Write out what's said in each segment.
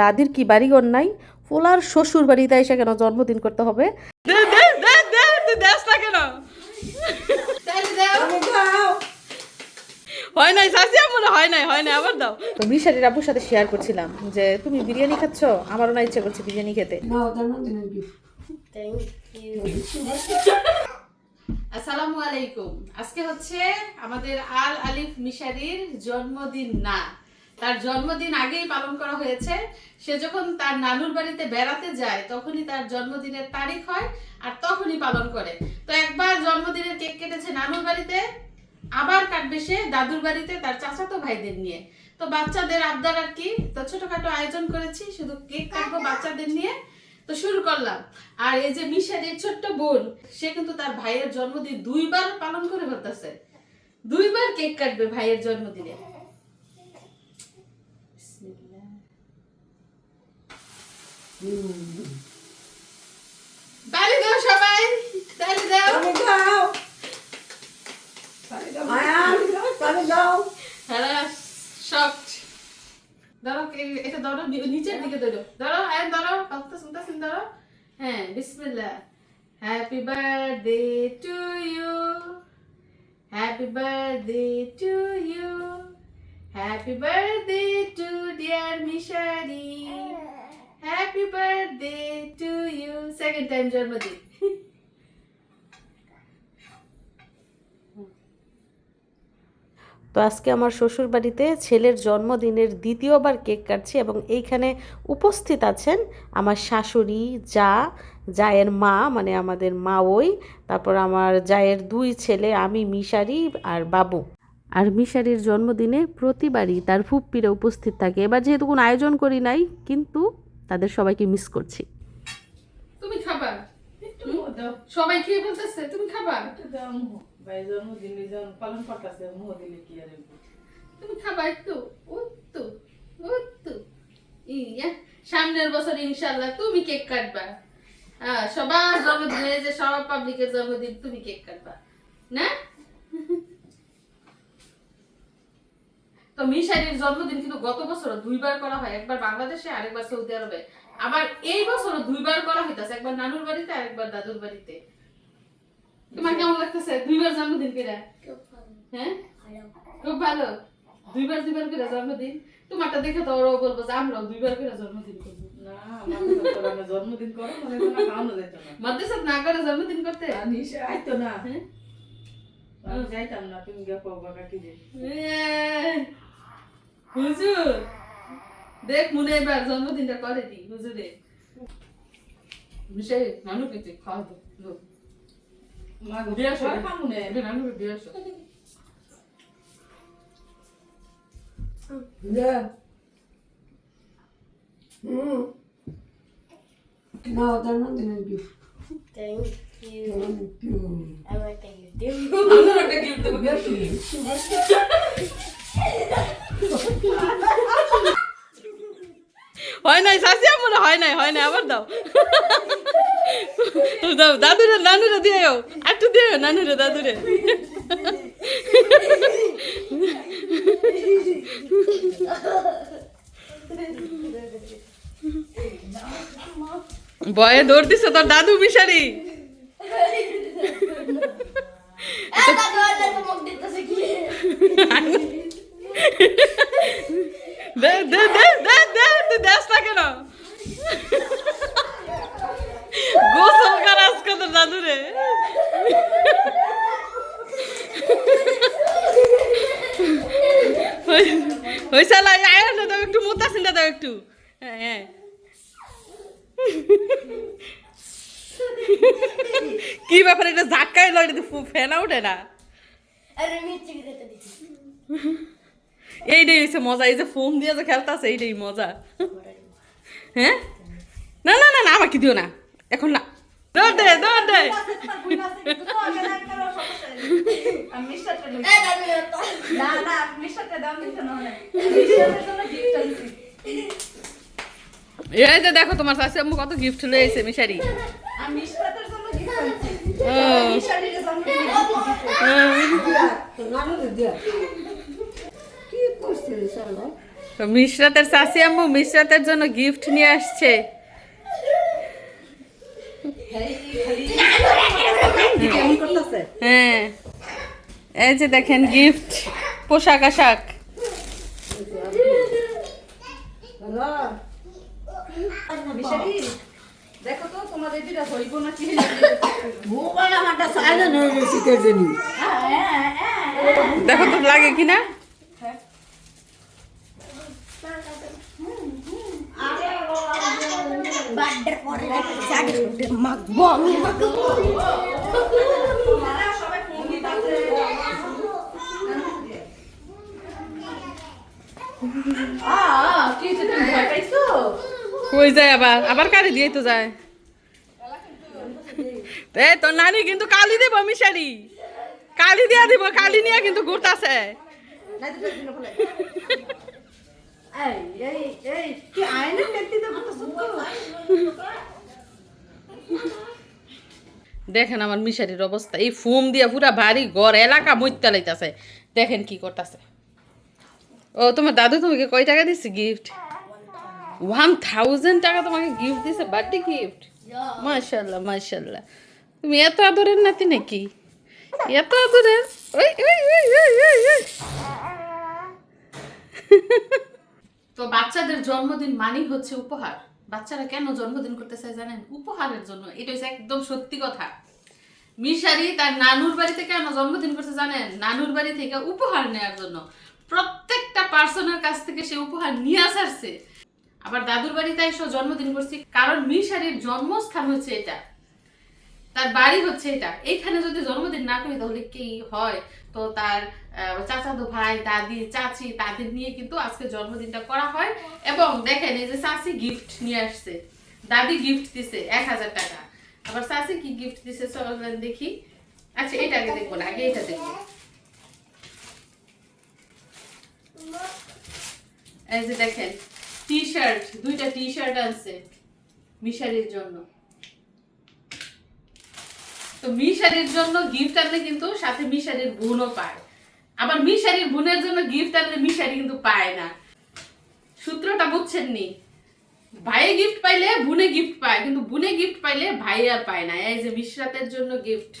দাদির কি বাড়িঘর নাই? পোলার শ্বশুর বাড়িতে এসে কেন জন্মদিন করতে হবে? হয় নাই শাসিয়া মনে হয় নাই হয় নাই আবার দাও। তো মিশারির আব্বুর সাথে শেয়ার করছিলাম যে তুমি বিরিয়ানি খাচ্ছ? আমারও না ইচ্ছে করছে বিরিয়ানি খেতে। আসসালামু আলাইকুম। আজকে হচ্ছে আমাদের আল আলিফ মিশারির জন্মদিন না। তার জন্মদিন আগেই পালন করা হয়েছে। সে যখন তার নানুর বাড়িতে বেড়াতে যায় তখনই তার জন্মদিনের তারিখ হয় আর তখনই পালন করে। তো একবার জন্মদিনের কেক কেটেছে নানুর বাড়িতে আবার কাটবে সে দাদুর বাড়িতে তার চাচাতো ভাইদের নিয়ে। তো বাচ্চাদের আবদার আর কি? তো ছোটখাটো আয়োজন করেছি শুধু কেক কাটবো বাচ্চাদের নিয়ে। তো শুরু করলাম। আর এই যে মিশারির ছোট্ট বোন সে কিন্তু তার ভাইয়ের জন্মদিন দুইবার পালন করে ফেলতেছে। দুইবার কেক কাটবে ভাইয়ের জন্মদিনে বিসমিল্লাহ। তালি দাও সবাই তালি দাও। হ্যাঁ শক্ট ধরো এ- এটা ধরো নি- নিচের দিকে ধরো। ধরো হ্যাঁ ধরো কথা শুনতেছেন ধরো। হ্যাঁ বিসমিল্লাহ। Happy birthday to you happy birthday to you happy birthday to dear Mishari happy birthday to you second time জন্মদিন তো আজকে আমার শ্বশুর বাড়িতে ছেলের জন্মদিনের দ্বিতীয়বার কেক কাটছি এবং এইখানে উপস্থিত আছেন আমার শাশুড়ি, যা, জায়ের মা মানে আমাদের মা ওই তারপর আমার জায়ের দুই ছেলে, আমি, মিশারি আর বাবু। আর মিশারির জন্মদিনে প্রতিবারই তার ফুপ্পিরা উপস্থিত থাকে। এবার যেহেতু কোনো আয়োজন করি নাই, কিন্তু তাদের সবাইকে মিস করছি। তুমি খাবা? সবাই খেয়ে ফেলতেছে তুমি খাবা? তুমি খাবা একটু? উত্তু উত্তু। ইয়া সামনের বছর ইনশাআল্লাহ তুমি কেক কাটবা। হ্যাঁ সবার জন্মদিন এই যে সব পাবলিকের জন্মদিন তুমি কেক কাটবা। না? তো মিশারির জন্মদিন কিন্তু গত বছর দুইবার করা হয়। একবার বাংলাদেশে আরেকবার সৌদি আরবে। আবার এই বছর দুইবার করা হইতাছে। একবার নানুর বাড়িতে আরেকবার দাদুর বাড়িতে। তোমার কেমন লাগতেছে? দুইবার জন্মদিন কেরা হ্যাঁ? খুব ভালো? দুইবার দুইবার করে জন্মদিন? তোমারটা দেখে তো ওরাও বলব যে আমরাও দুইবার করে জন্মদিন করব। জন্মদিন করো মনে না। করে করতে? আইতো না। হ্যাঁ? যাইতাম না তুমি কাকি হুজুর দেখ মনে এবার জন্মদিনটা করে দি হুজুরে বিষয় নানু কেটে খাওয়া দো লো। মা গো দিয়ে আসো। সবাই খামু নে এটা নানুকে দিয়ে আসো। No, জন্মদিনের. Thank you. Thank you. দিও। আমিও একটা gift দেবো। হয় নাই শাসিয়া মনে হয় নাই হয় নাই, আবার দাও। দাও, দাদুরে, নানুরে দিও একটু দিও নানুরে, দাদুরে। বয়ে দৌড় দিছে তোর দাদু মিশারি এ দাদু, আর দাদু মুখ দিতেছে কি? দে দে দে দে দে তুই দেশ না কেন গোসল কর আজকে তোর দাদুরে ওই আয় দাও একটু মুতাসিন দাও একটু। হ্যাঁ হ্যাঁ। কি ব্যাপার এটা ধাক্কায় লয় ফেনা উঠে না? এইটাই হচ্ছে মজা এই যে ফোম দিয়ে যে খেলতেছে এইটাই মজা। হ্যাঁ? না না না না আমাকে দিও না। এখন না। দৌড় দে দৌড় দে। আমি মিষ্টাটা লই এ দাদু, না না মিষ্টাটা দাও দিতে না হয় জন্য গিফট আনছি। এই যে দেখো তোমার শাশি আম্মু কত গিফট এসে মিশারি। আমি মিষ্টাটার জন্য গিফট আনছি। ও। মিষ্টারির জন্য তো নানুরে দিয়া। কি করছিস শালা? তো মিশরাতের চাচি আম্মু মিশরাতের জন্য গিফট নিয়ে আসছে। হ্যাঁ। এই যে দেখেন গিফট পোশাক আশাক। দেখো তো তোমাদের যেটা হইব না কি মোবাইল আমারটা সাইলেন্ট হয়ে গেছে কে জানি। দেখো তো লাগে বার্থডে পরে মাখবো আমি মাখবো। কই যায় আবার? আবার কারি দিয়ে তো যায়? এ, তোর নানি কিন্তু কালি দেব, মিশারি। কালি দিয়া দিব, কালি নিয়ে কিন্তু ঘুরতাছে। এই দেখেন আমার মিশারির অবস্থা। এই ফুম দিয়া পুরা ভারী ঘর, এলাকা মইত্যা লাইতাছে। দেখেন কি করতেছে। ও, তোমার দাদু তোমাকে কয় টাকা দিচ্ছে গিফট ওয়ান থাউজেন্ড টাকা তোমাকে গিফট দিছে বার্থডে গিফট মাশাল্লাহ মাশাল্লাহ তুমি এত আদরের নাতি নাকি? এত আদরের? ওই ওই ওই ওই ওই ওই। তো বাচ্চাদের জন্মদিন মানেই হচ্ছে উপহার। বাচ্চারা কেন জন্মদিন করতে চায় জানেন? উপহারের জন্য। এটা হচ্ছে একদম সত্যি কথা। মিশারি তার নানুর বাড়িতে কেন জন্মদিন করতে জানেন? নানুর বাড়ি থেকে উপহার নেওয়ার জন্য। প্রত্যেকটা পার্সনের কাছ থেকে সে উপহার নিয়ে আসারছে। আবার দাদুর বাড়িতে এসে জন্মদিন করছি। কারণ মিশারির জন্মস্থান হচ্ছে এটা। তার বাড়ি হচ্ছে এটা। এইখানে যদি জন্মদিন না করি তাহলে কি হয়? তো তার চাচাতো ভাই, দাদি, চাচি তাদের নিয়ে কিন্তু আজকে জন্মদিনটা করা হয়। এবং দেখেন এই যে চাচি গিফট নিয়ে আসছে। দাদি গিফট দিছে এক হাজার টাকা। আবার চাচি কি গিফট দিছে চলেন দেখি। আচ্ছা এটা আগে দেখব না, আগে এটা দেখব। এই যে দেখেন টি শার্ট দুইটা টি শার্ট আনছে মিশারির জন্য। তো মিশারির জন্য গিফট আনলে কিন্তু সাথে মিশারির বোনও পায়। আবার মিশারির বোনের জন্য গিফট আনলে মিশারি কিন্তু পায় না। সূত্রটা বুঝছেন নি? ভাইয়ে গিফট পাইলে বুনে গিফট পায়, কিন্তু বুনে গিফট পাইলে ভাই আর পায় না। এই যে মিশরাতের জন্য গিফট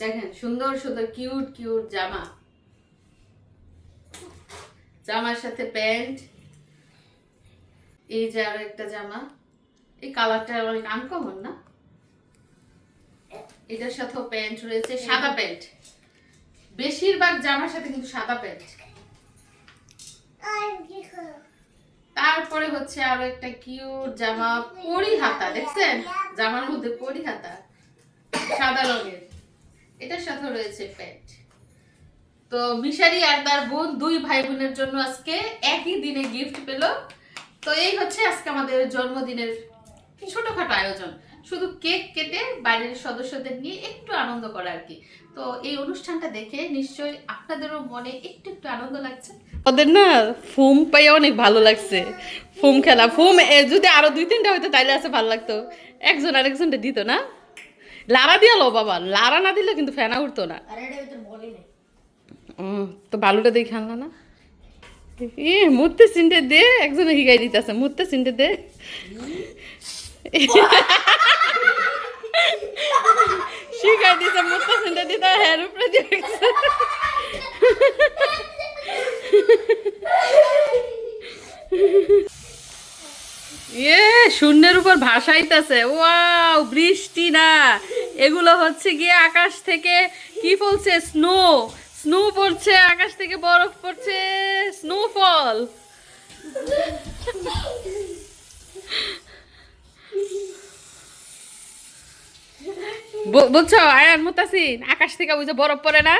দেখেন, সুন্দর সুন্দর কিউট কিউট জামা। জামার সাথে প্যান্ট। এই যে আরও একটা জামা। এই কালারটা অনেক আনকমন না? এটার সাথেও প্যান্ট রয়েছে, সাদা প্যান্ট। বেশিরভাগ জামার সাথে কিন্তু সাদা প্যান্ট। তারপরে হচ্ছে আরও একটা কিউট জামা পরি হাতা দেখছেন? জামার মধ্যে পরি হাতা সাদা রঙের। এটার সাথেও রয়েছে প্যান্ট। তো মিশারি আর তার বোন দুই ভাই বোনের জন্য আজকে একই দিনে গিফট পেল। তো এই হচ্ছে আজকে আমাদের জন্মদিনের ছোটখাটো আয়োজন। শুধু কেক কেটে বাইরের সদস্যদের নিয়ে একটু আনন্দ করা আর কি। তো এই অনুষ্ঠানটা দেখে নিশ্চয়ই আপনাদেরও মনে একটু একটু আনন্দ লাগছে। ওদের না ফোম পাই অনেক ভালো লাগছে। ফোম খেলা ফোম যদি আরও দুই তিনটা হইতো তাইলে আছে ভালো লাগতো। একজন আরেকজনটা দিত না। লারা দিয়ে লো বাবা লারা না দিলে কিন্তু ফেনা উঠতো না। আরে এটা ভিতর বলি নাই। ও, তো বালুটা দিয়ে খেলনা না? এ মুহূর্তে চিনতে দে একজনে হিগাই দিতেছে মুহূর্তে চিনতে দে। শিখাই দিছে। ইয়ে শূন্যের উপর ভাসাইতেছে। ওয়াও, বৃষ্টি না। এগুলো হচ্ছে গিয়ে আকাশ থেকে কি পড়ছে? স্নো। স্নো পড়ছে, আকাশ থেকে বরফ পড়ছে। স্নোফল। বুঝছ? আয়ান মুতাসিন, আকাশ থেকে যে বরফ পড়ে না?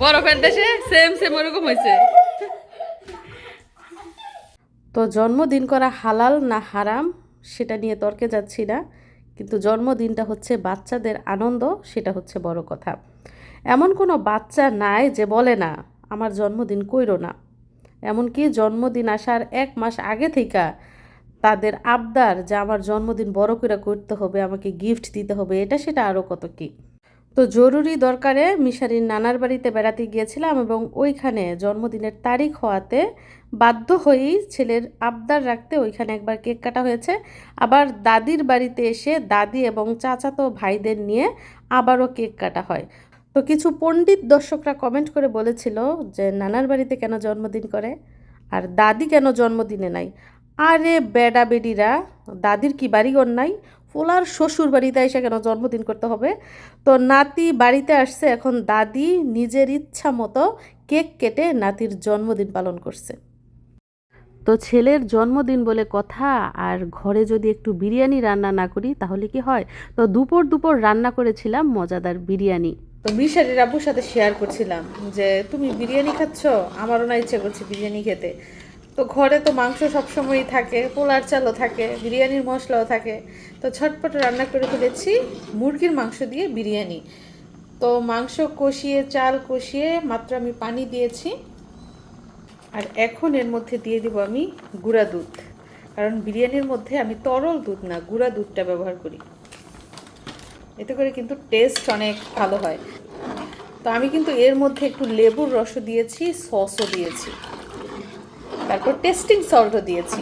বরফের দেশে সেম সেম ওরকম হয়েছে তো জন্মদিন করা হালাল না হারাম, সেটা নিয়ে তর্কে যাচ্ছি না। কিন্তু জন্মদিনটা হচ্ছে বাচ্চাদের আনন্দ, সেটা হচ্ছে বড় কথা। এমন কোনো বাচ্চা নাই যে বলে না, আমার জন্মদিন কইরো না। এমনকি জন্মদিন আসার এক মাস আগে থেকে তাদের আবদার যে আমার জন্মদিন বড় করে করতে হবে, আমাকে গিফট দিতে হবে, এটা সেটা আরও কত কি? তো জরুরি দরকারে মিশারির নানার বাড়িতে বেড়াতে গিয়েছিলাম এবং ওইখানে জন্মদিনের তারিখ হওয়াতে বাধ্য হয়েই ছেলের আবদার রাখতে ওইখানে একবার কেক কাটা হয়েছে। আবার দাদির বাড়িতে এসে দাদি এবং চাচাতো ভাইদের নিয়ে আবারও কেক কাটা হয়। তো কিছু পণ্ডিত দর্শকরা কমেন্ট করে বলেছিল যে, নানার বাড়িতে কেন জন্মদিন করে? আর দাদি কেন জন্মদিনে নাই? আরে বেডা বেডিরা, দাদির কি বাড়িঘর নাই? পোলার শ্বশুর বাড়িতে এসে কেন জন্মদিন করতে হবে? তো নাতি বাড়িতে আসছে, এখন দাদি নিজের ইচ্ছা মতো কেক কেটে নাতির জন্মদিন পালন করছে। তো ছেলের জন্মদিন বলে কথা, আর ঘরে যদি একটু বিরিয়ানি রান্না না করি তাহলে কি হয়? তো দুপুর দুপুর রান্না করেছিলাম, মজাদার বিরিয়ানি। তো মিশারির আব্বুর সাথে শেয়ার করছিলাম যে, তুমি বিরিয়ানি খাচ্ছ? আমারও না ইচ্ছে করছে বিরিয়ানি খেতে। তো ঘরে তো মাংস সবসময়ই থাকে, পোলার চালও থাকে, বিরিয়ানির মশলাও থাকে। তো ছটপট রান্না করে ফেলেছি মুরগির মাংস দিয়ে বিরিয়ানি। তো মাংস কষিয়ে, চাল কষিয়ে মাত্র আমি পানি দিয়েছি। আর এখন এর মধ্যে দিয়ে দিব আমি গুঁড়া দুধ। কারণ বিরিয়ানির মধ্যে আমি তরল দুধ না, গুঁড়া দুধটা ব্যবহার করি। এতে করে কিন্তু টেস্ট অনেক ভালো হয়। তো আমি কিন্তু এর মধ্যে একটু লেবুর রসও দিয়েছি, সসও দিয়েছি। তারপর টেস্টিং সল্টও দিয়েছি।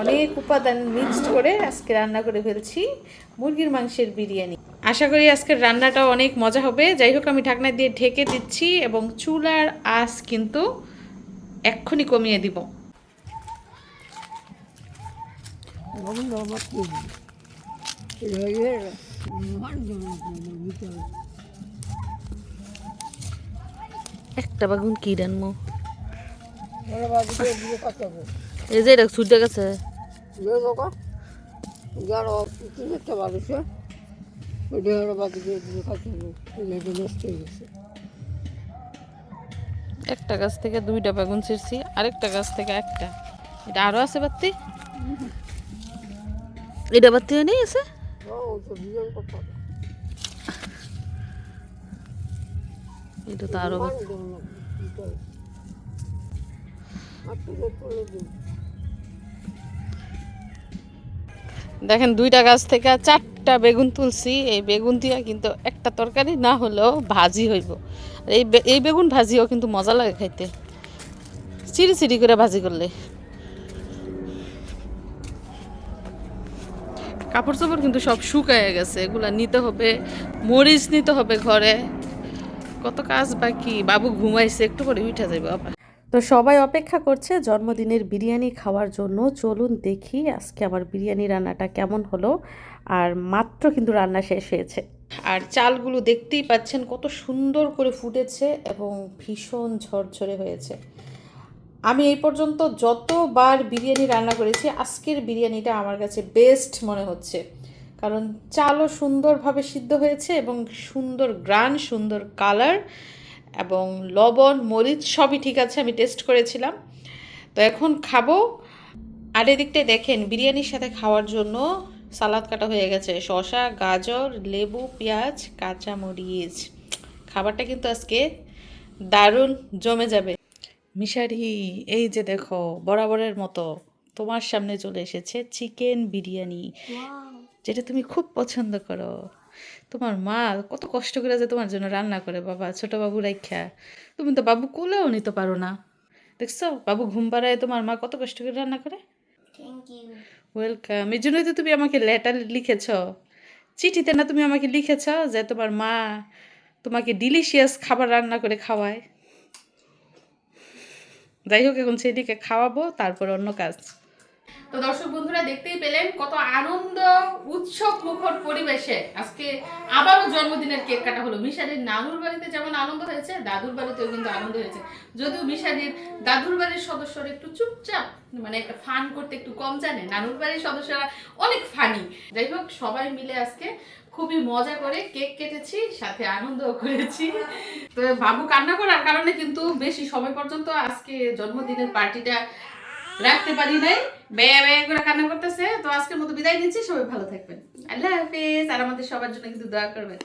অনেক উপাদান মিক্সড করে আজকে রান্না করে ফেলছি মুরগির মাংসের বিরিয়ানি। আশা করি আজকের রান্নাটা অনেক মজা হবে। যাই হোক, আমি ঢাকনা দিয়ে ঢেকে দিচ্ছি এবং চুলার আঁচ কিন্তু এক্ষুনি কমিয়ে দিব। বন্ধ আমার কি রয়ের মান ভিতরে একটা বাগুন কি কাটাবো। এই যে এটা ছুটে গেছে একটা হয়ে গেছে। একটা গাছ থেকে দুইটা বেগুন ছিঁড়ছি আরেকটা গাছ থেকে একটা। এটা আরও আছে বাত্তি এটা বাত্তি নেই আছে ও তো বিজন কথা দেখেন দুইটা গাছ থেকে চারটা বেগুন তুলছি। এই বেগুন দিয়া কিন্তু একটা তরকারি না হলেও ভাজি হইব। এই এই বেগুন ভাজিও কিন্তু মজা লাগে খাইতে। চিরি চিরি করে ভাজি করলে। কাপড় চোপড় কিন্তু সব শুকায় গেছে। এগুলা নিতে হবে, মরিচ নিতে হবে ঘরে। কত কাজ বাকি? বাবু ঘুমাইছে একটু করে উঠে যাবে বাবা তো সবাই অপেক্ষা করছে জন্মদিনের বিরিয়ানি খাওয়ার জন্য। চলুন দেখি আজকে আমার বিরিয়ানি রান্নাটা কেমন হলো। আর মাত্র কিন্তু রান্না শেষ হয়েছে। আর চালগুলো দেখতেই পাচ্ছেন কত সুন্দর করে ফুটেছে এবং ভীষণ ঝরঝরে হয়েছে। আমি এই পর্যন্ত যতবার বিরিয়ানি রান্না করেছি আজকের বিরিয়ানিটা আমার কাছে বেস্ট মনে হচ্ছে। কারণ চালও সুন্দরভাবে সিদ্ধ হয়েছে এবং সুন্দর গ্রান সুন্দর কালার এবং লবণ, মরিচ সবই ঠিক আছে, আমি টেস্ট করেছিলাম। তো এখন খাব। আর এদিকটায় দেখেন, বিরিয়ানির সাথে খাওয়ার জন্য সালাদ কাটা হয়ে গেছে। শসা, গাজর, লেবু, পেঁয়াজ কাঁচা মরিচ খাবারটা কিন্তু আজকে দারুণ জমে যাবে। মিশারি, এই যে দেখো, বরাবরের মতো তোমার সামনে চলে এসেছে চিকেন বিরিয়ানি। যেটা তুমি খুব পছন্দ করো। তোমার মা কত কষ্ট করে যে তোমার জন্য রান্না করে বাবা ছোট বাবু রাইখা। তুমি তো বাবু কোলেও নিতে পারো না। দেখছ? বাবু ঘুম পাড়ায় তোমার মা কত কষ্ট করে রান্না করে? ওয়েলকাম এই জন্যই তো তুমি আমাকে লেটার লিখেছ। চিঠিতে না তুমি আমাকে লিখেছ যে তোমার মা তোমাকে ডিলিশিয়াস খাবার রান্না করে খাওয়ায়। যাই হোক এখন সেদিকে খাওয়াবো তারপর অন্য কাজ। তো দর্শক বন্ধুরা দেখতেই পেলেন কত আনন্দ উৎসব মুখর পরিবেশে। আজকে আবারও জন্মদিনের কেক কাটা হলো। মিশারির নানুর বাড়িতে যেমন আনন্দ হয়েছে, দাদুর বাড়িতেও কিন্তু আনন্দ হয়েছে। যদিও মিশারির দাদুর বাড়ির সদস্যরা একটু চুপচাপ মানে একটা ফান করতে একটু কম জানে, নানুর বাড়ির সদস্যরা অনেক ফানি। যাই হোক, সবাই মিলে আজকে খুবই মজা করে কেক কেটেছি, সাথে আনন্দও করেছি। তো বাবু কান্না করার কারণে কিন্তু বেশি সময় পর্যন্ত আজকে জন্মদিনের পার্টিটা রাখতে পারি নাই। ব্যয় ব্যয় করে কান্না করতেছে, তো আজকের মতো বিদায় নিচ্ছি, সবাই ভালো থাকবেন। আল্লাহ হাফিজ, আর আমাদের সবার জন্য কিন্তু দোয়া করবেন।